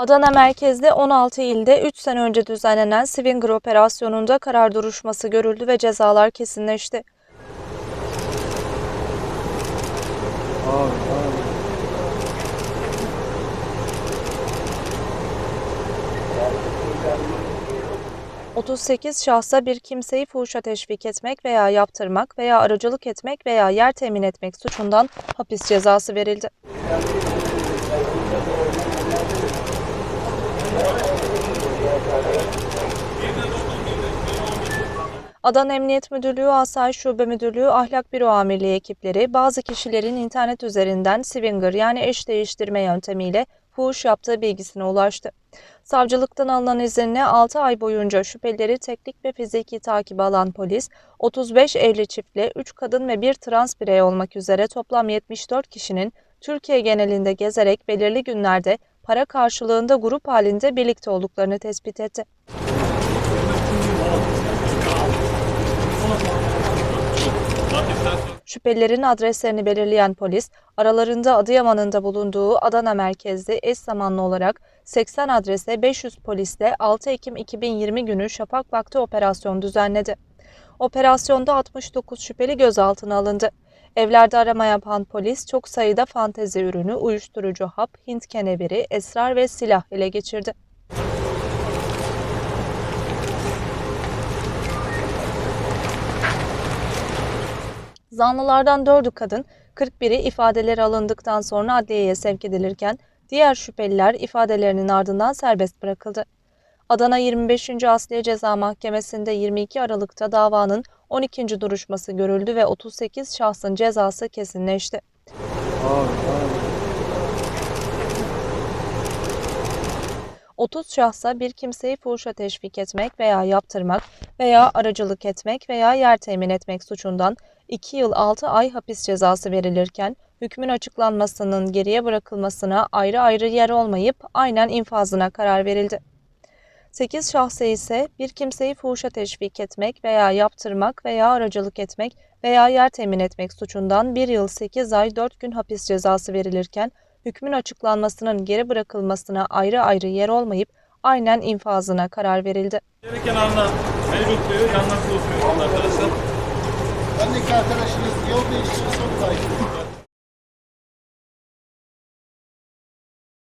Adana merkezli 16 ilde 3 sene önce düzenlenen Swinger operasyonunda karar duruşması görüldü ve cezalar kesinleşti. Abi abi. 38 şahsa bir kimseyi fuhuşa teşvik etmek veya yaptırmak veya aracılık etmek veya yer temin etmek suçundan hapis cezası verildi. Adana Emniyet Müdürlüğü, Asayiş Şube Müdürlüğü, Ahlak Büro Amirliği ekipleri bazı kişilerin internet üzerinden swinger yani eş değiştirme yöntemiyle fuhuş yaptığı bilgisine ulaştı. Savcılıktan alınan izinle 6 ay boyunca şüphelileri teknik ve fiziki takibe alan polis, 35 evli çiftle 3 kadın ve 1 trans birey olmak üzere toplam 74 kişinin Türkiye genelinde gezerek belirli günlerde para karşılığında grup halinde birlikte olduklarını tespit etti. Şüphelilerin adreslerini belirleyen polis, aralarında Adıyaman'ın da bulunduğu Adana merkezli eş zamanlı olarak 80 adrese 500 polisle 6 Ekim 2020 günü şafak vakti operasyon düzenledi. Operasyonda 69 şüpheli gözaltına alındı. Evlerde arama yapan polis çok sayıda fantezi ürünü, uyuşturucu hap, Hint keneviri, esrar ve silah ele geçirdi. Zanlılardan dördü kadın, 41'i ifadeleri alındıktan sonra adliyeye sevk edilirken diğer şüpheliler ifadelerinin ardından serbest bırakıldı. Adana 25. Asliye Ceza Mahkemesi'nde 22 Aralık'ta davanın 12. duruşması görüldü ve 38 şahsın cezası kesinleşti. Abi abi. 30 şahsa bir kimseyi fuhuşa teşvik etmek veya yaptırmak veya aracılık etmek veya yer temin etmek suçundan 2 yıl 6 ay hapis cezası verilirken hükmün açıklanmasının geriye bırakılmasına ayrı ayrı yer olmayıp aynen infazına karar verildi. 8 şahsa ise bir kimseyi fuhuşa teşvik etmek veya yaptırmak veya aracılık etmek veya yer temin etmek suçundan 1 yıl 8 ay 4 gün hapis cezası verilirken hükmün açıklanmasının geri bırakılmasına ayrı ayrı yer olmayıp aynen infazına karar verildi. Yeri kenarına el bekliyor, yanına oturuyor arkadaşlar. Bendeki arkadaşınız yol değiştirirse onu